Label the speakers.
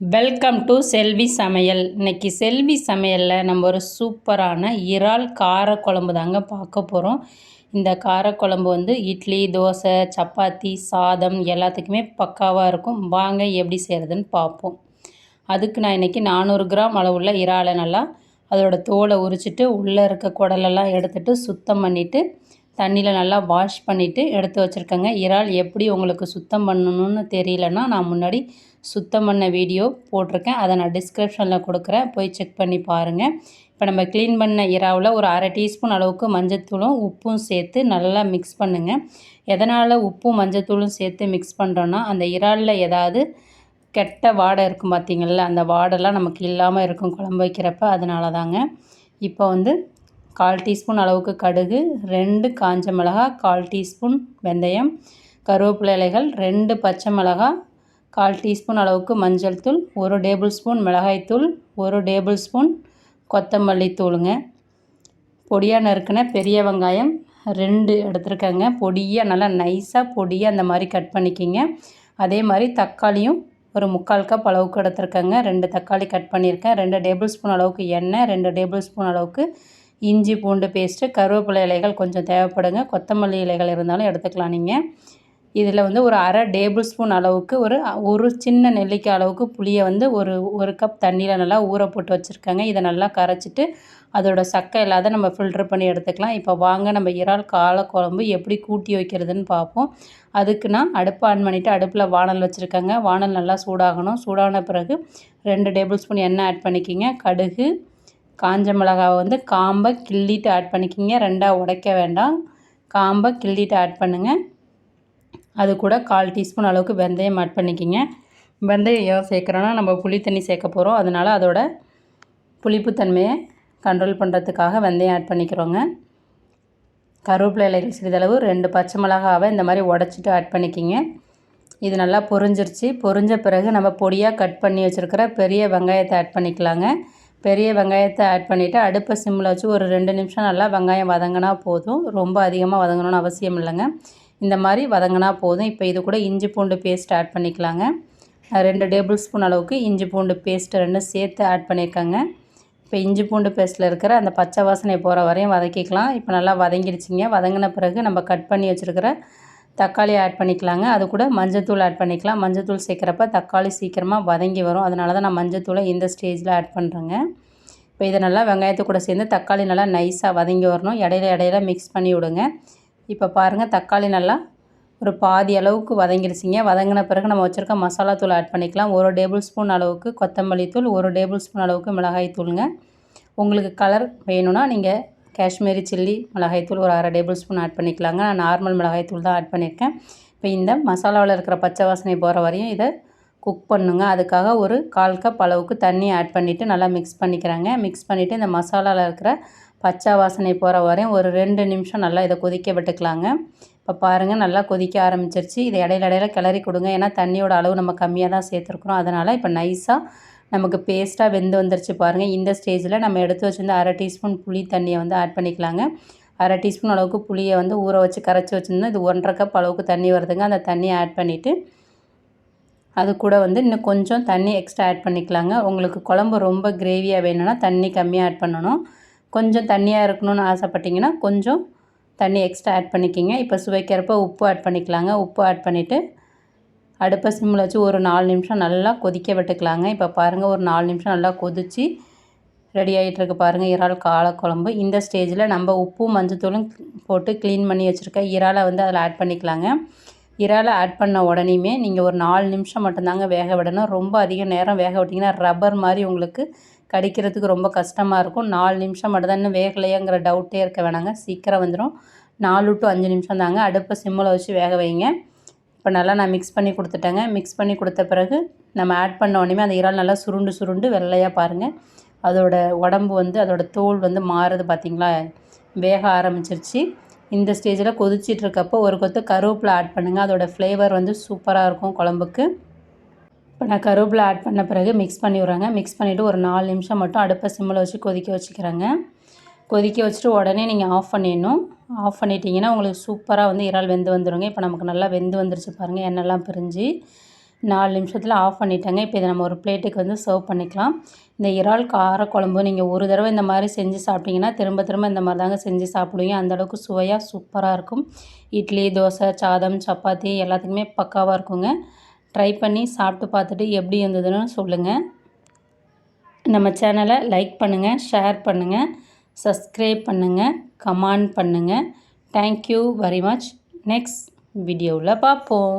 Speaker 1: Welcome to செல்வி சமையல் இன்னைக்கு செல்வி சமையலில் நம்ம ஒரு சூப்பரான இறால் காரக்குழம்பு தாங்க பார்க்க போகிறோம் இந்த காரக்குழம்பு வந்து இட்லி தோசை சப்பாத்தி சாதம் எல்லாத்துக்குமே பக்காவாக இருக்கும். வாங்க எப்படி செய்கிறதுன்னு பார்ப்போம். அதுக்கு நான் இன்றைக்கி நானூறு கிராம் அளவுள்ள இறாலை நல்லா அதோட தோலை உரிச்சிட்டு உள்ளே இருக்க குடலெல்லாம் எடுத்துகிட்டு சுத்தம் பண்ணிவிட்டு தண்ணியில் நல்லா வாஷ் பண்ணிவிட்டு எடுத்து வச்சுருக்கேங்க. இறால் எப்படி உங்களுக்கு சுத்தம் பண்ணணும்னு தெரியலன்னா நான் முன்னாடி சுத்தம் பண்ண வீடியோ போட்டிருக்கேன். அதை நான் டிஸ்கிரிப்ஷனில் கொடுக்குறேன். போய் செக் பண்ணி பாருங்கள் இப்போ நம்ம க்ளீன் பண்ண இறாவில் ஒரு அரை டீஸ்பூன் அளவுக்கு மஞ்சத்தூளும் உப்பும் சேர்த்து நல்லா மிக்ஸ் பண்ணுங்கள் எதனால் உப்பும் மஞ்சத்தூளும் சேர்த்து மிக்ஸ் பண்ணுறோன்னா அந்த இறாலில் ஏதாவது கெட்ட வாடை இருக்கும் பார்த்திங்கள அந்த வாடெல்லாம் நமக்கு இல்லாமல் இருக்கும் குழம்பு வைக்கிறப்ப அதனால தாங்க இப்போ வந்து கால் டீஸ்பூன் அளவுக்கு கடுகு ரெண்டு காஞ்ச மிளகா கால் டீஸ்பூன் வெந்தயம் கருவேப்பிலை இலைகள் ரெண்டு பச்சை மிளகா கால் டீஸ்பூன் அளவுக்கு மஞ்சள் தூள் ஒரு டேபிள் ஸ்பூன் மிளகாய்த்தூள் ஒரு டேபிள் ஸ்பூன் கொத்தமல்லி தூளுங்க. பொடியாக நறுக்கின பெரிய வெங்காயம் ரெண்டு எடுத்துருக்கேங்க. பொடியாக நல்லா நைஸாக பொடியாக அந்த மாதிரி கட் பண்ணிக்கிங்க. அதே மாதிரி தக்காளியும் ஒரு முக்கால் கப் அளவுக்கு எடுத்துருக்கேங்க. ரெண்டு தக்காளி கட் பண்ணியிருக்கேன். ரெண்டு டேபிள் ஸ்பூன் அளவுக்கு எண்ணெய் ரெண்டு டேபிள் ஸ்பூன் அளவுக்கு இஞ்சி பூண்டு பேஸ்ட்டு. கருவேப்பிலை இலைகள் கொஞ்சம் தேவைப்படுங்க. கொத்தமல்லி இலைகள் இருந்தாலும் எடுத்துக்கலாம் நீங்கள் இதில் வந்து ஒரு அரை டேபிள் ஸ்பூன் அளவுக்கு ஒரு ஒரு சின்ன நெல்லிக்காய் அளவுக்கு புளியை வந்து ஒரு ஒரு கப் தண்ணியில் நல்லா ஊற போட்டு வச்சுருக்கேங்க. இதை நல்லா கரைச்சிட்டு அதோட சக்கை இல்லாத நம்ம ஃபில்ட்ரு பண்ணி எடுத்துக்கலாம். இப்போ வாங்க நம்ம இறால் காலை குழம்பு எப்படி கூட்டி வைக்கிறதுன்னு பார்ப்போம். அதுக்கு நான் அடுப்பு ஆன் பண்ணிவிட்டு அடுப்பில் வானல் வச்சுருக்கேங்க. வானல் நல்லா சூடாகணும். சூடான பிறகு ரெண்டு டேபிள் ஸ்பூன் எண்ணெய் ஆட் பண்ணிக்கிங்க. கடுகு காஞ்ச மிளகாவை வந்து காம்பை கிள்ளிட்டு ஆட் பண்ணிக்கிங்க. ரெண்டாக உடைக்க வேண்டாம். காம்பை கிள்ளிட்டு ஆட் பண்ணுங்கள் அது கூட கால் டீஸ்பூன் அளவுக்கு வெந்தயம் ஆட் பண்ணிக்கிங்க. வெந்தயம் ஏன் சேர்க்குறோன்னா நம்ம புளி தண்ணி சேர்க்க போகிறோம் அதனால் அதோட புளிப்புத்தன்மையை கண்ட்ரோல் பண்ணுறதுக்காக வெந்தயம் ஆட் பண்ணிக்கிறோங்க. கருவேப்பிலை இலைகள் சிறிதளவு ரெண்டு பச்சை மிளகாவை இந்த மாதிரி உடச்சிட்டு ஆட் பண்ணிக்கிங்க. இது நல்லா பொரிஞ்சிருச்சு. பொரிஞ்ச பிறகு நம்ம பொடியாக கட் பண்ணி வச்சுருக்கிற பெரிய வெங்காயத்தை ஆட் பண்ணிக்கலாங்க. பெரிய வெங்காயத்தை ஆட் பண்ணிவிட்டு அடுப்பை சிம்மில் வச்சு ஒரு ரெண்டு நிமிஷம் நல்லா வெங்காயம் வதங்கினா போதும். ரொம்ப அதிகமாக வதங்கணும்னு அவசியம் இல்லைங்க. இந்த மாதிரி வதங்கினா போதும். இப்போ இது கூட இஞ்சி பூண்டு பேஸ்ட் ஆட் பண்ணிக்கலாங்க. ரெண்டு டேபிள் ஸ்பூன் அளவுக்கு இஞ்சி பூண்டு பேஸ்ட் ரெண்டும் சேர்த்து ஆட் பண்ணியிருக்காங்க இப்போ இஞ்சி பூண்டு பேஸ்ட்டில் இருக்கிற அந்த பச்சை வாசனை போகிற வரையும் வதக்கிக்கலாம். இப்போ நல்லா வதங்கிடுச்சிங்க. வதங்கின பிறகு நம்ம கட் பண்ணி வச்சுருக்கிற தக்காளி ஆட் பண்ணிக்கலாங்க. அது கூட மஞ்சத்தூள் ஆட் பண்ணிக்கலாம். மஞ்சத்தூள் சேர்க்குறப்ப தக்காளி சீக்கிரமாக வதங்கி வரும். அதனால தான் நான் மஞ்சத்தூளை இந்த ஸ்டேஜில் ஆட் பண்ணுறேங்க இப்போ இதை நல்லா வெங்காயத்து கூட சேர்ந்து தக்காளி நல்லா நைஸாக வதங்கி வரணும். இடையில இடையில மிக்ஸ் பண்ணி விடுங்க. இப்போ பாருங்கள் தக்காளி நல்லா ஒரு பாதி அளவுக்கு வதங்கிருச்சிங்க. வதங்கின பிறகு நம்ம வச்சுருக்க மசாலா தூள் ஆட் பண்ணிக்கலாம். ஒரு டேபிள் ஸ்பூன் அளவுக்கு கொத்தமல்லி தூள் ஒரு டேபிள் ஸ்பூன் அளவுக்கு மிளகாய் தூளுங்க. உங்களுக்கு கலர் வேணும்னா நீங்கள் காஷ்மீரி சில்லி மிளகாய்த்தூள் ஒரு அரை டேபிள் ஸ்பூன் ஆட் பண்ணிக்கலாங்க. நான் நார்மல் மிளகாய்த்தூள் தான் ஆட் பண்ணியிருக்கேன் இப்போ இந்த மசாலாவில் இருக்கிற பச்சை வாசனை போகிற வரையும் இதை குக் பண்ணுங்க. அதுக்காக ஒரு கால் கப் அளவுக்கு தண்ணி ஆட் பண்ணிவிட்டு நல்லா மிக்ஸ் பண்ணிக்கிறாங்க. மிக்ஸ் பண்ணிவிட்டு இந்த மசாலாவில் இருக்கிற பச்சை வாசனை போகிற வரையும் ஒரு ரெண்டு நிமிஷம் நல்லா இதை கொதிக்க விட்டுக்கலாங்க. இப்போ பாருங்கள் நல்லா கொதிக்க ஆரம்பிச்சிருச்சு. இதை இடையில இடையில கிளறி கொடுங்க. ஏன்னா தண்ணியோட அளவு நம்ம கம்மியாக தான் சேர்த்துருக்குறோம். அதனால் இப்போ நைஸாக நமக்கு பேஸ்ட்டாக வெந்து வந்துருச்சு பாருங்கள் இந்த ஸ்டேஜில் நம்ம எடுத்து வச்சுருந்த அரை டீஸ்பூன் புளி தண்ணியை வந்து ஆட் பண்ணிக்கலாங்க. அரை டீஸ்பூன் அளவுக்கு புளியை வந்து ஊற வச்சு கரைச்சி வச்சுருந்தோம். இது ஒன்றரை கப் அளவுக்கு தண்ணி வருதுங்க. அந்த தண்ணியை ஆட் பண்ணிவிட்டு அது கூட வந்து இன்னும் கொஞ்சம் தண்ணி எக்ஸ்ட்ரா ஆட் பண்ணிக்கலாங்க. உங்களுக்கு குழம்பு ரொம்ப கிரேவியாக வேணும்னா தண்ணி கம்மியாக ஆட் பண்ணணும். கொஞ்சம் தண்ணியாக இருக்கணும்னு ஆசைப்பட்டிங்கன்னா கொஞ்சம் தண்ணி எக்ஸ்ட்ரா ஆட் பண்ணிக்கிங்க. இப்போ சுவைக்கிறப்ப உப்பு ஆட் பண்ணிக்கலாங்க. உப்பு ஆட் பண்ணிவிட்டு அடுப்பை சிம்மில் வச்சு ஒரு நாலு நிமிஷம் நல்லா கொதிக்க விட்டுக்கலாங்க. இப்போ பாருங்கள் ஒரு நாலு நிமிஷம் நல்லா கொதித்து ரெடி ஆகிட்டுருக்கு பாருங்கள் இறால் காலக்குழம்பு. இந்த ஸ்டேஜில் நம்ம உப்பும் மஞ்சத்தூளும் போட்டு க்ளீன் பண்ணி வச்சுருக்க இறாலை வந்து அதில் ஆட் பண்ணிக்கலாங்க. இறாலை ஆட் பண்ண உடனேயுமே நீங்கள் ஒரு நாலு நிமிஷம் மட்டும்தாங்க வேக விடணும். ரொம்ப அதிக நேரம் வேக விட்டிங்கன்னா ரப்பர் மாதிரி உங்களுக்கு கடிக்கிறதுக்கு ரொம்ப கஷ்டமாக இருக்கும். நாலு நிமிஷம் மட்டும் தான் இன்னும் வேகலையாங்கிற டவுட்டே இருக்க வேணாங்க. சீக்கிரம் வந்துடும் நாலு டு அஞ்சு நிமிஷம் தாங்க அடுப்பை சிம்மில் வச்சு வேக வைங்க. இப்போ நல்லா நான் மிக்ஸ் பண்ணி கொடுத்துட்டேங்க. மிக்ஸ் பண்ணி கொடுத்த பிறகு நம்ம ஆட் பண்ண உடனே அந்த இறால் நல்லா சுருண்டு சுருண்டு வெள்ளையாக பாருங்கள் அதோட உடம்பு வந்து அதோட தோல் வந்து மாறுது பார்த்திங்களா வேக ஆரம்பிச்சிருச்சு. இந்த ஸ்டேஜில் கொதிச்சிட்டு இருக்கப்போ ஒரு கொத்து கருவேப்பிலை ஆட் பண்ணுங்கள் அதோடய ஃப்ளேவர் வந்து சூப்பராக இருக்கும் குழம்புக்கு. இப்போ நான் கருவேப்பிலை ஆட் பண்ண பிறகு மிக்ஸ் பண்ணி விட்றாங்க. மிக்ஸ் பண்ணிவிட்டு ஒரு நாலு நிமிஷம் மட்டும் அடுப்பை சிம்மில் வச்சு கொதிக்க வச்சுக்கிறேங்க. கொதிக்க வச்சுட்டு உடனே நீங்கள் ஆஃப் பண்ணிடணும். ஆஃப் பண்ணிட்டீங்கன்னா உங்களுக்கு சூப்பராக வந்து இறால் வெந்து வந்துடுங்க இப்போ நமக்கு நல்லா வெந்து வந்துருச்சு பாருங்கள் எண்ணெய்லாம் பிரிஞ்சு. நாலு நிமிஷத்தில் ஆஃப் பண்ணிட்டேங்க. இப்போ இதை நம்ம ஒரு பிளேட்டுக்கு வந்து சர்வ் பண்ணிக்கலாம். இந்த இறால் கார குழம்பு நீங்கள் ஒரு தடவை இந்த மாதிரி செஞ்சு சாப்பிட்டீங்கன்னா திரும்ப திரும்ப இந்த மாதிரி தாங்க செஞ்சு சாப்பிடுவீங்க. அந்தளவுக்கு சுவையாக சூப்பராக இருக்கும். இட்லி தோசை சாதம் சப்பாத்தி எல்லாத்துக்குமே பக்காவாக இருக்குங்க. ட்ரை பண்ணி சாப்பிட்டு பார்த்துட்டு எப்படி இருந்ததுன்னு சொல்லுங்கள் நம்ம சேனலை லைக் பண்ணுங்கள் ஷேர் பண்ணுங்கள் சப்ஸ்கிரைப் பண்ணுங்கள் கமெண்ட் பண்ணுங்கள் தேங்க்யூ வெரி மச் நெக்ஸ்ட் வீடியோவில் பார்ப்போம்.